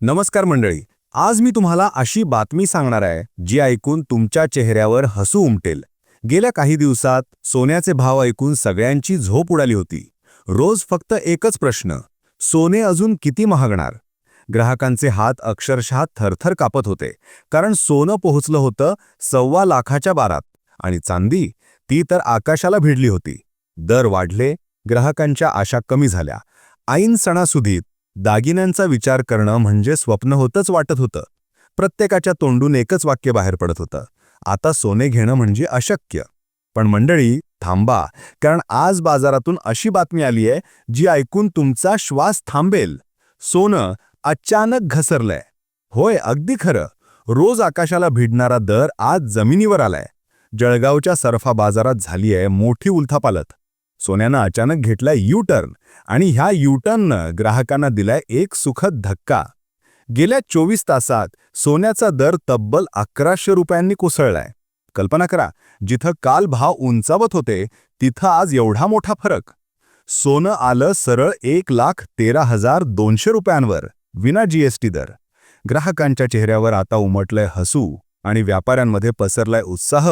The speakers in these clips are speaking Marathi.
नमस्कार मंडळी आज मी तुम्हाला अशी बातमी सांगणार आहे जी ऐकून तुमच्या चेहऱ्यावर हसू उमटेल. गेल्या काही दिवसात सोन्याचे भाव ऐकून सगळ्यांची झोप उडाली होती. रोज फक्त एकच प्रश्न सोने अजून किती महागणार? ग्राहकांचे हात अक्षरशः थरथर कापत होते कारण सोनं पोहोचलं होतं सव्वा लाखाच्या बारात आणि चांदी ती तर आकाशाला भिडली होती. दर वाढले ग्राहकांच्या आशा कमी झाल्या. ऐन सणासुदीत दागिन्यांचा विचार करणं म्हणजे स्वप्न होतंच वाटत होतं. प्रत्येकाच्या तोंडून एकच वाक्य बाहेर पडत होतं. आता सोने घेणं म्हणजे अशक्य. पण मंडळी थांबा. कारण आज बाजारातून अशी बातमी आली आहे जी ऐकून तुमचा श्वास थांबेल. सोनं अचानक घसरलंय. होय अगदी खरं. रोज आकाशाला भिडणारा दर आज जमिनीवर आलाय. जळगावच्या सरफा बाजारात झाली आहे मोठी उलथापालत सोन्यानं अचानक घेतलाय यू टर्न आणि ह्या युटर्ननं ग्राहकांना दिलाय एक सुखद धक्का. गेल्या चोवीस तासात सोन्याचा दर तब्बल अकराशे रुपयांनी कोसळलाय. कल्पना करा जिथं काल भाव उंचावत होते तिथं आज एवढा मोठा फरक. सोनं आलं सरळ एक लाख तेरा हजार दोनशे रुपयांवर विना जीएसटी दर. ग्राहकांच्या चेहऱ्यावर आता उमटलंय हसू आणि व्यापाऱ्यांमध्ये पसरलाय उत्साह.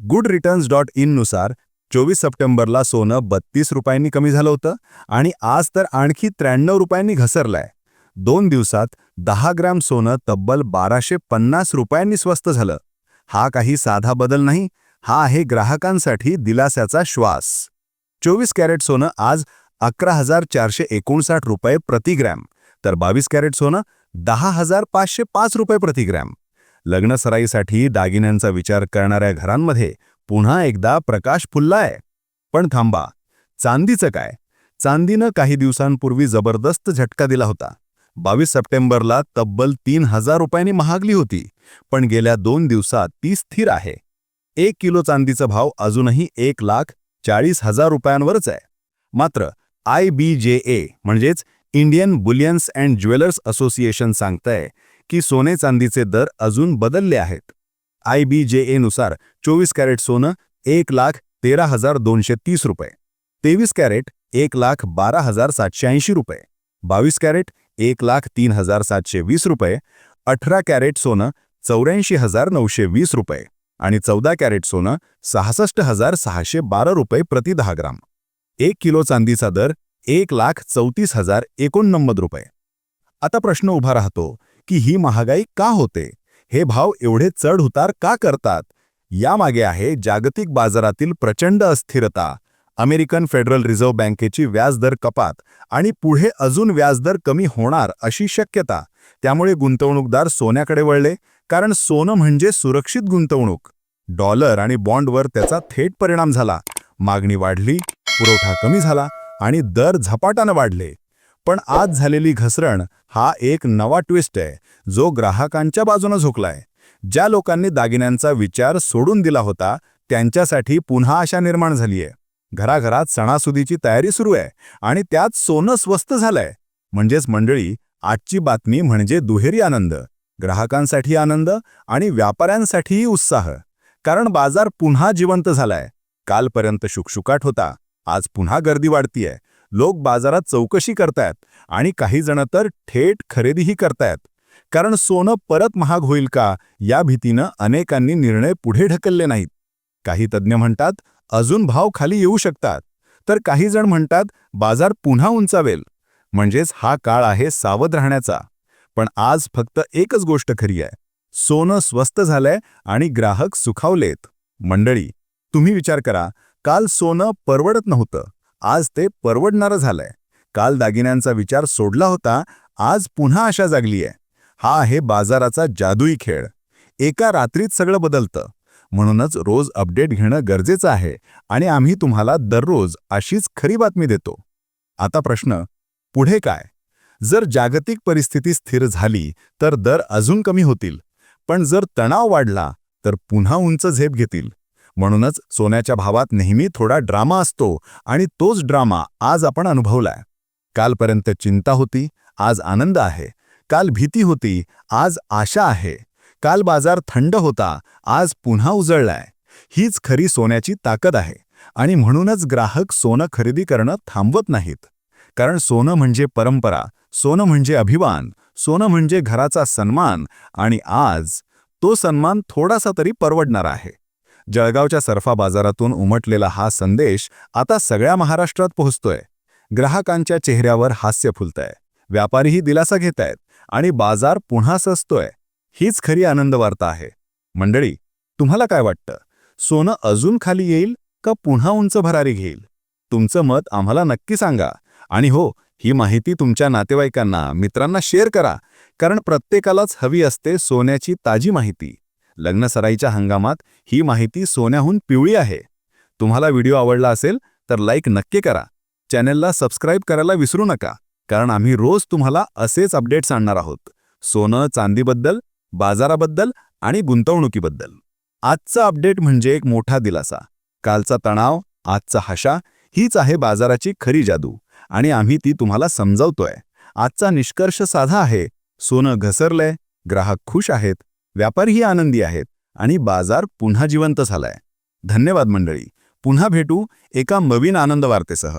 गुड रिटर्न्स डॉट इननुसार चोवीस सप्टेंबरला सोनं बत्तीस रुपयांनी कमी झालं होतं आणि आज तर आणखी त्र्याण्णव रुपयांनी घसरलंय. दोन दिवसात दहा ग्रॅम सोनं तब्बल बाराशे पन्नास रुपयांनी स्वस्त झालं. हा काही साधा बदल नाही हा आहे ग्राहकांसाठी दिलास्याचा श्वास. चोवीस कॅरेट सोनं आज अकरा हजार चारशे एकोणसाठ रुपये प्रतिग्रॅम तर बावीस कॅरेट सोनं दहा हजार पाचशे पाच रुपये प्रतिग्रॅम लग्नसराईसाठी दागिन्यांचा विचार करणाऱ्या घरांमध्ये पुन्हा एकदा प्रकाश फुललाय. पण थांबा चांदीचं काय? चांदीनं काही दिवसांपूर्वी जबरदस्त झटका दिला होता. बावीस सप्टेंबरला तब्बल तीन हजार रुपयांनी महागली होती पण गेल्या दोन दिवसात ती स्थिर आहे. एक किलो चांदीचा भाव अजूनही एक लाख चाळीस हजार रुपयांवरच आहे. मात्र आय बी जे ए म्हणजेच Indian bullions and jewellers association सांगतंय की सोने चांदीचे दर अजून बदलले आहेत. आय बी जे एनुसार चोवीस कॅरेट सोनं एक लाख तेरा हजार दोनशे तीस रुपये. तेवीस कॅरेट एक लाख बारा हजार सातशे ऐंशी रुपये. बावीस कॅरेट एक लाख तीन हजार सातशे वीस रुपये. अठरा कॅरेट सोनं चौऱ्याऐंशी हजार नऊशे वीस रुपये. आणि चौदा कॅरेट सोनं सहासष्ट हजार सहाशे बारा रुपये प्रति दहा ग्राम. एक किलो चांदीचा दर एक लाख चौतीस हजार एकोणनव्वद रुपये. आता प्रश्न उभा राहतो की ही महागाई का होते? हे भाव एवढे चढ उतार का करतात? यामागे आहे जागतिक बाजारातील प्रचंड अस्थिरता. अमेरिकन फेडरल रिझर्व्ह बँकेची व्याजदर कपात आणि पुढे अजून व्याजदर कमी होणार अशी शक्यता. त्यामुळे गुंतवणूकदार सोन्याकडे वळले कारण सोनं म्हणजे सुरक्षित गुंतवणूक. डॉलर आणि बॉन्डवर त्याचा थेट परिणाम झाला. मागणी वाढली पुरवठा कमी झाला आणि दर झपाट्यानं वाढले. पण आज झालेली घसरण हा एक नवा ट्विस्ट आहे जो ग्राहकांच्या बाजूनं झोकलाय. ज्या लोकांनी दागिन्यांचा विचार सोडून दिला होता त्यांच्यासाठी पुन्हा आशा निर्माण झालीय. घराघरात सणासुदीची तयारी सुरू आहे आणि त्यात सोनं स्वस्त झालंय. म्हणजेच मंडळी आजची बातमी म्हणजे दुहेरी आनंद. ग्राहकांसाठी आनंद आणि व्यापाऱ्यांसाठीही उत्साह. कारण बाजार पुन्हा जिवंत झालाय. कालपर्यंत शुकशुकाट होता. आज पुन्हा गर्दी वाढतीये. लोक बाजारात चौकशी करतायत आणि काही जण तर थेट खरेदीही करतायत. कारण सोनं परत महाग होईल का या भीतीनं अनेकांनी निर्णय पुढे ढकलले नाहीत. काही तज्ज्ञ म्हणतात अजून भाव खाली येऊ शकतात. तर काही जण म्हणतात बाजार पुन्हा उंचावेल. म्हणजेच हा काळ आहे सावध राहण्याचा. पण आज फक्त एकच गोष्ट खरी आहे. सोनं स्वस्त झालंय आणि ग्राहक सुखावलेत. मंडळी तुम्ही विचार करा काल सोनं परवडत नव्हतं. आज ते परवडणारं झालंय. काल दागिन्यांचा विचार सोडला होता आज पुन्हा आशा जागली आहे हा आहे बाजाराचा जादुई खेळ. एका रात्रीत सगळं बदलतं. म्हणूनच रोज अपडेट घेणं गरजेचं आहे आणि आम्ही तुम्हाला दररोज अशीच खरी बातमी देतो. आता प्रश्न पुढे काय? जर जागतिक परिस्थिती स्थिर झाली तर दर अजून कमी होतील. पण जर तणाव वाढला तर पुन्हा उंच झेप घेतील. म्हणूनच सोन्याच्या भावात नेहमी थोडा ड्रामा असतो आणि तोच ड्रामा आज आपण अनुभवलाय. कालपर्यंत चिंता होती आज आनंद आहे. काल भीती होती आज आशा आहे. काल बाजार थंड होता आज पुन्हा उजळलाय. हीच खरी सोन्याची ताकद आहे आणि म्हणूनच ग्राहक सोनं खरेदी करणं थांबवत नाहीत. कारण सोनं म्हणजे परंपरा सोनं म्हणजे अभिमान सोनं म्हणजे घराचा सन्मान आणि आज तो सन्मान थोडासा तरी परवडणारा आहे. जळगावच्या सर्फा बाजारातून उमटलेला हा संदेश आता सगळ्या महाराष्ट्रात पोहोचतोय. ग्राहकांच्या चेहऱ्यावर हास्य फुलतंय. व्यापारीही दिलासा घेत आहेत आणि बाजार पुन्हा सजतोय. हीच खरी आनंद वार्ता आहे. मंडळी तुम्हाला काय वाटतं? सोनं अजून खाली येईल का पुन्हा उंच भरारी घेईल? तुमचं मत आम्हाला नक्की सांगा. आणि हो ही माहिती तुमच्या नातेवाईकांना मित्रांना शेअर करा. कारण प्रत्येकालाच हवी असते सोन्याची ताजी माहिती. लग्नसराईच्या हंगामात ही माहिती सोन्याहून पिवळी आहे. तुम्हाला व्हिडिओ आवडला असेल तर लाईक नक्की करा. चॅनेलला सबस्क्राईब करायला विसरू नका कारण आम्ही रोज तुम्हाला असेच अपडेट्स आणणार आहोत. सोनं चांदीबद्दल बाजाराबद्दल आणि गुंतवणुकीबद्दल. आजचा अपडेट म्हणजे एक मोठा दिलासा. कालचा तणाव आजचा हशा हीच आहे बाजाराची खरी जादू आणि आम्ही ती तुम्हाला समजावतोय. आजचा निष्कर्ष साधा आहे. सोनं घसरलंय ग्राहक खुश आहेत व्यापारही आनंदी आहेत आणि बाजार पुन्हा जिवंत झालाय. धन्यवाद मंडळी. पुन्हा भेटू एका नवीन आनंद वार्तेसह